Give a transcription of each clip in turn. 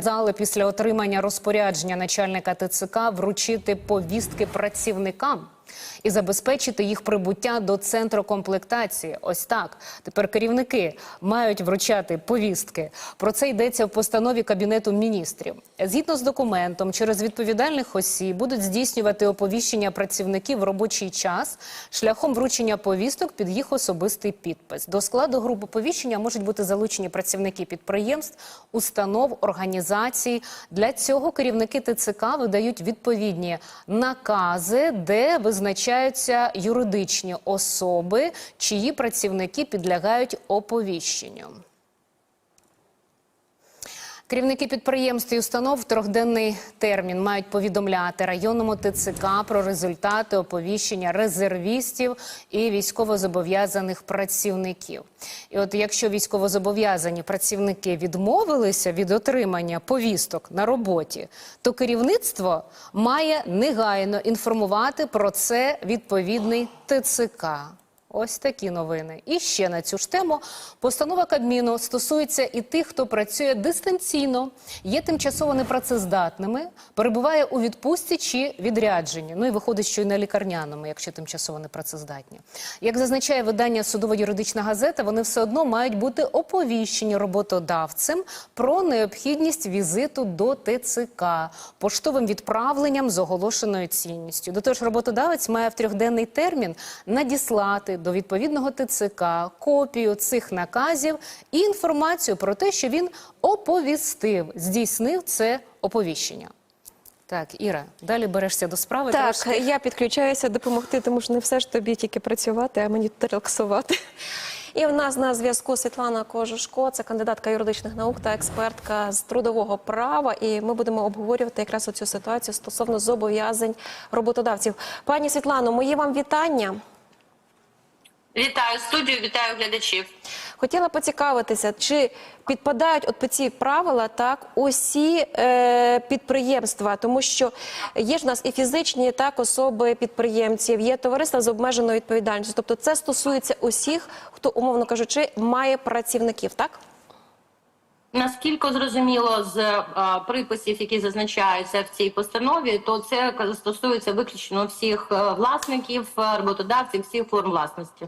Зали після отримання розпорядження начальника ТЦК вручити повістки працівникам і забезпечити їх прибуття до центру комплектації. Ось так. Тепер керівники мають вручати повістки. Про це йдеться в постанові Кабінету міністрів. Згідно з документом, через відповідальних осіб будуть здійснювати оповіщення працівників в робочий час шляхом вручення повісток під їх особистий підпис. До складу груп оповіщення можуть бути залучені працівники підприємств, установ, організацій. Для цього керівники ТЦК видають відповідні накази, де визначаються юридичні особи, чиї працівники підлягають оповіщенню. Керівники підприємств і установ в трьохденний термін мають повідомляти районному ТЦК про результати оповіщення резервістів і військовозобов'язаних працівників. І от якщо військовозобов'язані працівники відмовилися від отримання повісток на роботі, то керівництво має негайно інформувати про це відповідний ТЦК. Ось такі новини. І ще на цю ж тему постанова Кабміну стосується і тих, хто працює дистанційно, є тимчасово непрацездатними, перебуває у відпустці чи відрядженні. Ну і виходить, що й на лікарняному, якщо тимчасово непрацездатні. Як зазначає видання судово-юридична газета, вони все одно мають бути оповіщені роботодавцем про необхідність візиту до ТЦК поштовим відправленням з оголошеною цінністю. До того ж, роботодавець має в трьохденний термін надіслати до відповідного ТЦК копію цих наказів і інформацію про те, що він оповістив, здійснив це оповіщення. Так, Іра, далі берешся до справи. Так, трошки. я підключаюся допомогти, тому що не все ж тобі тільки працювати, а мені релаксувати. І в нас на зв'язку Світлана Кожушко, це кандидатка юридичних наук та експертка з трудового права. І ми будемо обговорювати якраз оцю ситуацію стосовно зобов'язань роботодавців. Пані Світлано, мої вам вітання. Вітаю студію, вітаю глядачів. Хотіла поцікавитися, чи підпадають от під ці правила так усі е, підприємства, тому що є ж в нас і фізичні так особи підприємців, є товариства з обмеженою відповідальністю. Тобто це стосується усіх, хто, умовно кажучи, має працівників, так? Наскільки зрозуміло з е, приписів, які зазначаються в цій постанові, то це стосується виключно всіх е, власників, е, роботодавців, всіх форм власності.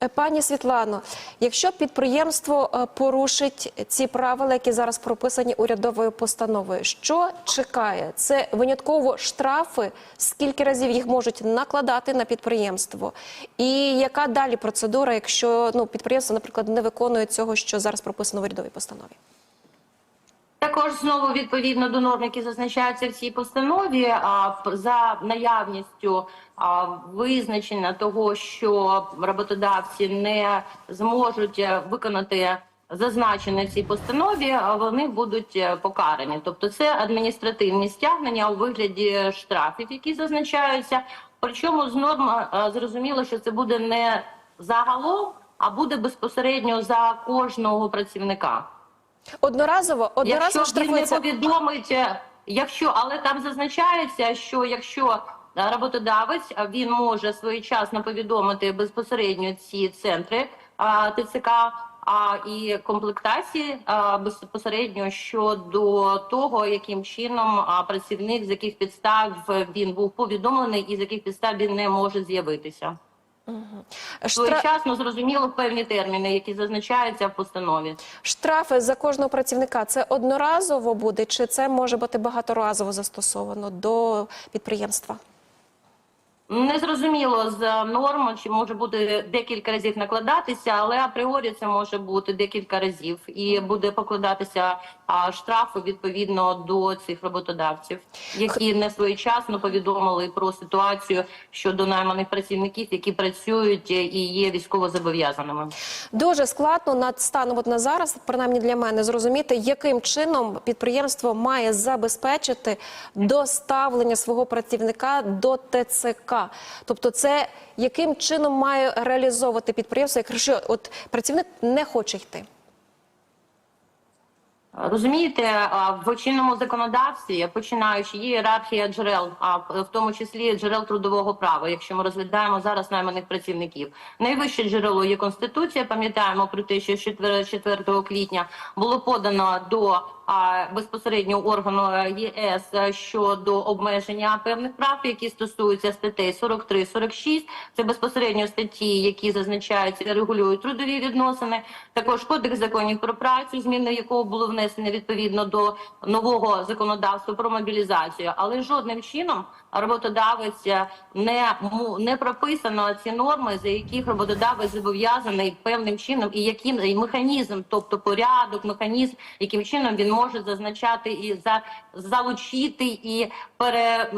Е, Пані Світлано, якщо підприємство е, порушить ці правила, які зараз прописані урядовою постановою, що чекає? Це винятково штрафи, скільки разів їх можуть накладати на підприємство, і яка далі процедура, якщо ну підприємство, наприклад, не виконує цього, що зараз прописано в урядовій постанові? Також знову відповідно до норм, які зазначаються в цій постанові, за наявністю визначення того, що роботодавці не зможуть е, виконати зазначене в цій постанові, вони будуть е, покарані. Тобто, це адміністративні стягнення у вигляді штрафів, які зазначаються. Причому з норм е, зрозуміло, що це буде не загалом, а буде безпосередньо за кожного працівника. Одноразово, одноразово Якщо він не повідомить, е, якщо але там зазначається, що якщо е, роботодавець е, він може своєчасно повідомити безпосередньо ці центри а, ТЦК а і комплектації а, безпосередньо щодо того, яким чином а, працівник з яких підстав він був повідомлений і з яких підстав він не може з'явитися. Штра... Своєчасно зрозуміло певні терміни, які зазначаються в постанові. Штрафи за кожного працівника це одноразово буде, чи це може бути багаторазово застосовано до підприємства? Не зрозуміло з норм, чи може бути декілька разів накладатися, але апріорі це може бути декілька разів, і буде покладатися а, штрафи відповідно до цих роботодавців, які не своєчасно повідомили про ситуацію щодо найманих працівників, які працюють і є військовозобов'язаними. Дуже складно на станом от на зараз, принаймні для мене, зрозуміти, яким чином підприємство має забезпечити доставлення свого працівника до ТЦК. Тобто, це яким чином має реалізовувати підприємство, якщо от працівник не хоче йти. Розумієте, в чинному законодавстві, починаючи є ієрархія джерел, а в тому числі джерел трудового права, якщо ми розглядаємо зараз найманих працівників. Найвище джерело є конституція. Пам'ятаємо про те, що 4, 4 квітня було подано до а, безпосередньо органу ЄС щодо обмеження певних прав, які стосуються статей 43, 46. Це безпосередньо статті, які зазначаються регулюють трудові відносини. Також кодекс законів про працю, зміни якого було внесено відповідно до нового законодавства про мобілізацію, але жодним чином роботодавець не не прописано ці норми, за яких роботодавець зобов'язаний певним чином, і яким і механізм, тобто порядок, механізм, яким чином він може зазначати і за залучити і пере.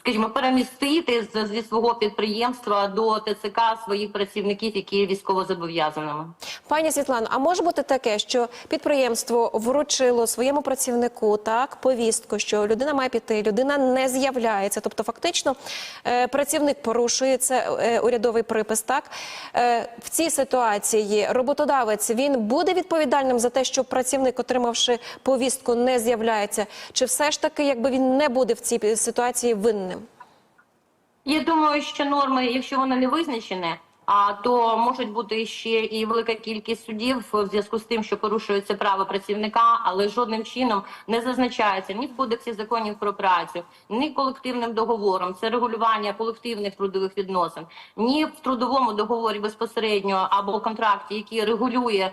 Скажімо, перемістити зі свого підприємства до ТЦК своїх працівників, які є військовозобов'язаними. Пані Світлано, а може бути таке, що підприємство вручило своєму працівнику так повістку, що людина має піти, людина не з'являється. Тобто, фактично, е, працівник порушує це е, урядовий припис. Так Е, в цій ситуації роботодавець він буде відповідальним за те, що працівник, отримавши повістку, не з'являється, чи все ж таки, якби він не буде в цій ситуації винним? Я думаю, що норми, якщо вони не визначені, а то можуть бути ще і велика кількість судів в зв'язку з тим, що порушується право працівника, але жодним чином не зазначається ні в кодексі законів про працю, ні колективним договором. Це регулювання колективних трудових відносин, ні в трудовому договорі безпосередньо або контракті, який регулює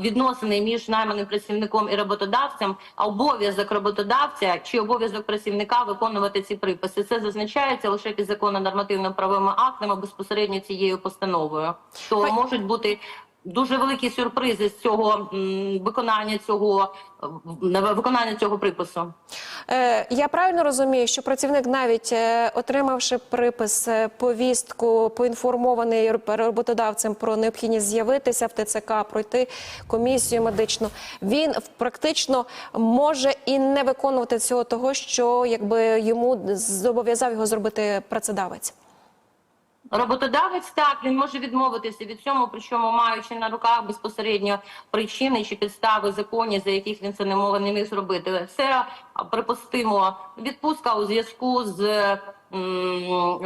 відносини між найманим працівником і роботодавцем, а обов'язок роботодавця чи обов'язок працівника виконувати ці приписи. Це зазначається лише підзаконно нормативно-правовими актами безпосередньо цією постановою. То Пані- можуть бути дуже великі сюрпризи з цього м, виконання цього е, виконання цього припису. Е, я правильно розумію, що працівник, навіть е, отримавши припис, е, повістку, поінформований роб- роботодавцем про необхідність з'явитися в ТЦК, пройти комісію медичну, він практично може і не виконувати всього того, що якби йому зобов'язав його зробити працедавець. Роботодавець так він може відмовитися від цього, причому маючи на руках безпосередньо причини чи підстави законів, за яких він це не мов не міг зробити. Це припустимо відпустка у зв'язку з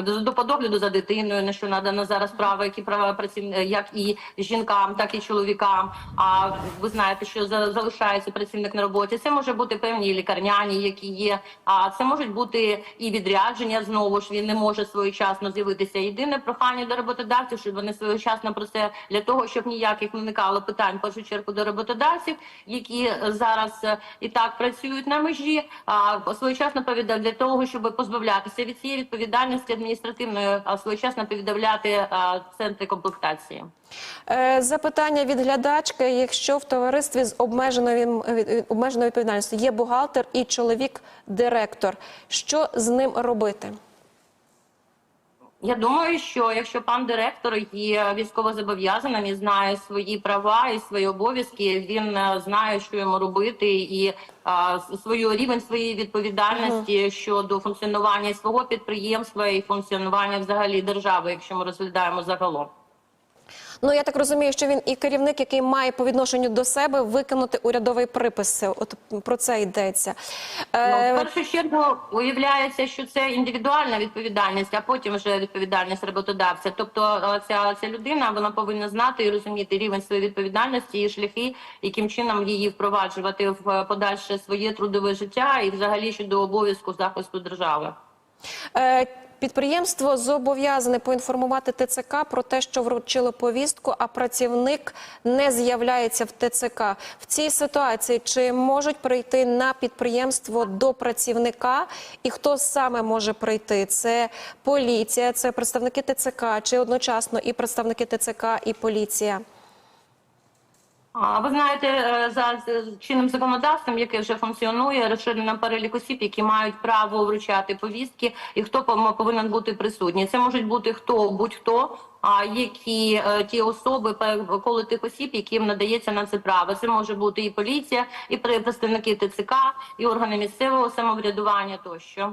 до до подогляду за дитиною, на що надано зараз право, які права працівника, як і жінкам, так і чоловікам. А ви знаєте, що за- залишається працівник на роботі. Це може бути певні лікарняні, які є. А це можуть бути і відрядження. Знову ж він не може своєчасно з'явитися. Єдине прохання до роботодавців, щоб вони своєчасно про це для того, щоб ніяких виникало питань в першу чергу до роботодавців, які зараз е, і так працюють на межі. А своєчасно повідомляти для того, щоб позбавлятися від цієї відповідальності адміністративної, а своєчасно повідомляти центри комплектації. Е, Запитання від глядачки: якщо в товаристві з обмеженою обмеженою відповідальністю є бухгалтер і чоловік-директор, що з ним робити? Я думаю, що якщо пан директор є військовозобов'язаним і знає свої права і свої обов'язки, він е, знає, що йому робити, і а, свою рівень своєї відповідальності щодо функціонування свого підприємства і функціонування взагалі держави, якщо ми розглядаємо загалом. Ну я так розумію, що він і керівник, який має по відношенню до себе виконати урядовий припис. От про це йдеться. Ну, Е, в першу чергу уявляється, що це індивідуальна відповідальність, а потім вже відповідальність роботодавця. Тобто е, ця, ця людина вона повинна знати і розуміти рівень своєї відповідальності і шляхи, яким чином її впроваджувати в е, подальше своє трудове життя і взагалі щодо обов'язку захисту держави. е, Підприємство зобов'язане поінформувати ТЦК про те, що вручило повістку, а працівник не з'являється в ТЦК. В цій ситуації чи можуть прийти на підприємство до працівника, і хто саме може прийти? Це поліція, це представники ТЦК, чи одночасно і представники ТЦК, і поліція? Ви знаєте, е, за чинним законодавством, яке вже функціонує, розширено перелік осіб, які мають право вручати повістки, і хто повинен бути присутній. Це можуть бути хто будь-хто. А які е, ті особи коло тих осіб, яким надається на це право, це може бути і поліція, і представники ТЦК, і органи місцевого самоврядування тощо.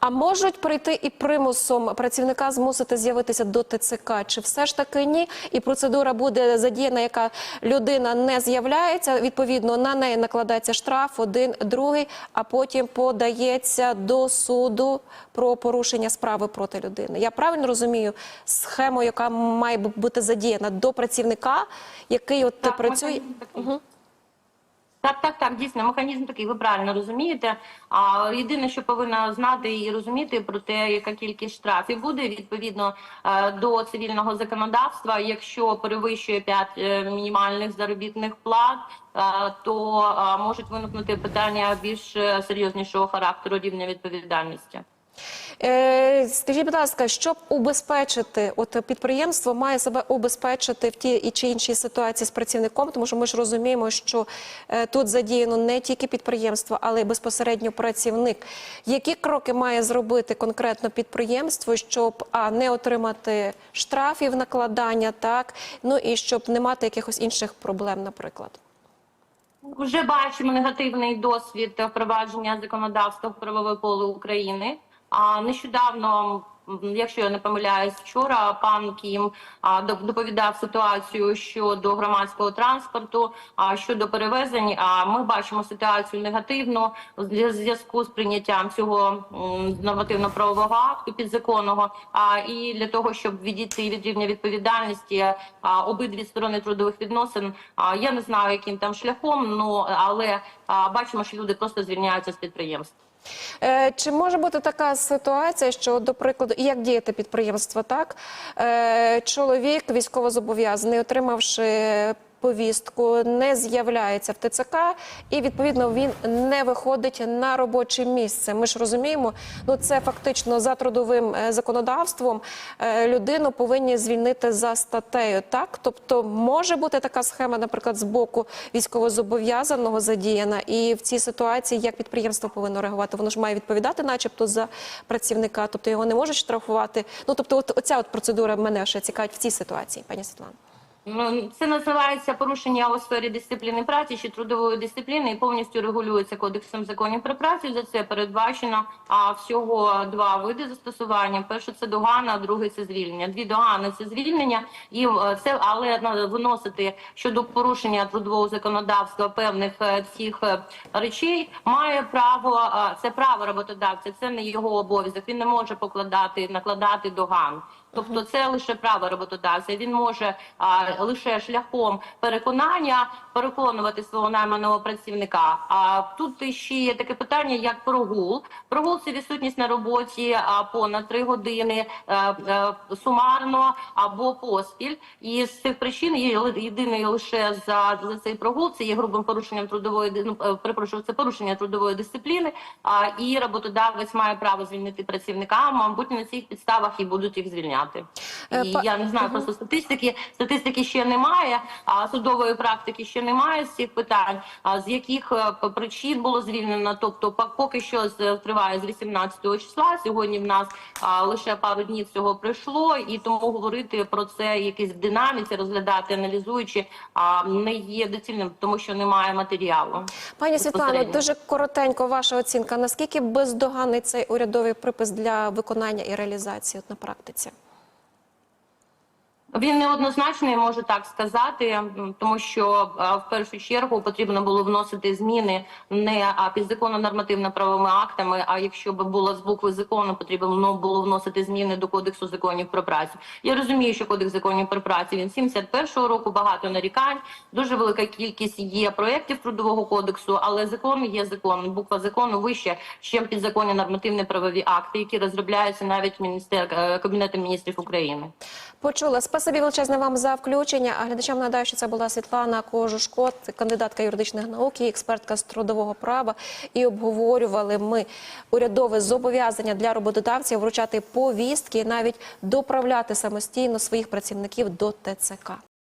А можуть прийти і примусом працівника змусити з'явитися до ТЦК? Чи все ж таки ні? І процедура буде задіяна, яка людина не з'являється. Відповідно, на неї накладається штраф, один, другий, а потім подається до суду про порушення справи проти людини. Я правильно розумію схему, яка має бути задіяна до працівника, який от Так, працює. механізм такий. Так, так, так, дійсно, механізм такий, ви правильно розумієте. А єдине, що повинна знати і розуміти про те, яка кількість штрафів буде відповідно е, до цивільного законодавства. Якщо перевищує 5 мінімальних заробітних плат, е, то е, можуть виникнути питання більш е, серйознішого характеру рівня відповідальності. Е, скажіть, будь ласка, щоб убезпечити, от підприємство має себе убезпечити в тій чи іншій ситуації з працівником, тому що ми ж розуміємо, що е, тут задіяно не тільки підприємство, але й безпосередньо працівник. Які кроки має зробити конкретно підприємство, щоб а не отримати штрафів накладання, так ну і щоб не мати якихось інших проблем, наприклад. Вже бачимо негативний досвід впровадження законодавства в правове поле України. А нещодавно, якщо я не помиляюсь, вчора пан Кім до- доповідав ситуацію щодо громадського транспорту, щодо перевезень. А ми бачимо ситуацію негативну в зв'язку з прийняттям цього нормативно-правового акту підзаконного. А і для того, щоб відійти від рівня відповідальності обидві сторони трудових відносин. Я не знаю, яким там шляхом, ну але бачимо, що люди просто звільняються з підприємств. Е, Чи може бути така ситуація, що, до прикладу, як діяти підприємство, так? Е, Чоловік військовозобов'язаний, отримавши повістку, не з'являється в ТЦК, і відповідно він не виходить на робоче місце. Ми ж розуміємо, ну це фактично за трудовим е, законодавством е, людину повинні звільнити за статтею. Так, тобто може бути така схема, наприклад, з боку військовозобов'язаного задіяна, і в цій ситуації як підприємство повинно реагувати? Воно ж має відповідати, начебто, за працівника, тобто його не можуть штрафувати. Ну тобто, от оця от процедура мене ще цікавить в цій ситуації, пані Світлана. Це називається порушення у сфері дисципліни праці чи трудової дисципліни і повністю регулюється кодексом законів про працю. За це передбачено а всього два види застосування. Перше це догана, а другий це звільнення. Дві догани це звільнення, і е, це але виносити щодо порушення трудового законодавства певних е, цих е, речей має право. е, Це право роботодавця, це не його обов'язок. Він не може покладати накладати доган. Тобто це лише право роботодавця. Він може а, лише шляхом переконання переконувати свого найманого працівника. А тут ще є таке питання, як прогул. Прогул це відсутність на роботі а, понад три години е, е, сумарно або поспіль. І з цих причин є єдиний лише за, за цей прогул. Це є грубим порушенням трудової ну, е, перепрошую, це порушення трудової дисципліни. А, і роботодавець має право звільнити працівника. Мабуть, на цих підставах і будуть їх звільняти. Е, І я не знаю просто статистики. Статистики ще немає, а судової практики ще немає з цих питань. А з яких е, причин було звільнено? Тобто, поки що з триває з 18 числа. Сьогодні в нас а, лише пару днів цього пройшло, і тому говорити про це якісь в динаміці, розглядати, аналізуючи, а не є доцільним, тому що немає матеріалу. Пані Світлано, дуже коротенько ваша оцінка. Наскільки бездоганний цей урядовий припис для виконання і реалізації от на практиці? Він неоднозначний, можу так сказати, тому що в першу чергу потрібно було вносити зміни не а, підзаконно нормативно-правовими актами. А якщо б було з букви закону, потрібно було вносити зміни до кодексу законів про працю. Я розумію, що кодекс законів про працю він 71-го року, багато нарікань, дуже велика кількість є проєктів трудового кодексу, але закон є закон. Буква закону вище, ніж підзаконні нормативно-правові акти, які розробляються навіть міністер е, кабінетом міністрів України. Почула. Спасибі величезне вам за включення. А глядачам нагадаю, що це була Світлана Кожушко, кандидатка юридичних наук і експертка з трудового права. І обговорювали ми урядове зобов'язання для роботодавців вручати повістки навіть доправляти самостійно своїх працівників до ТЦК.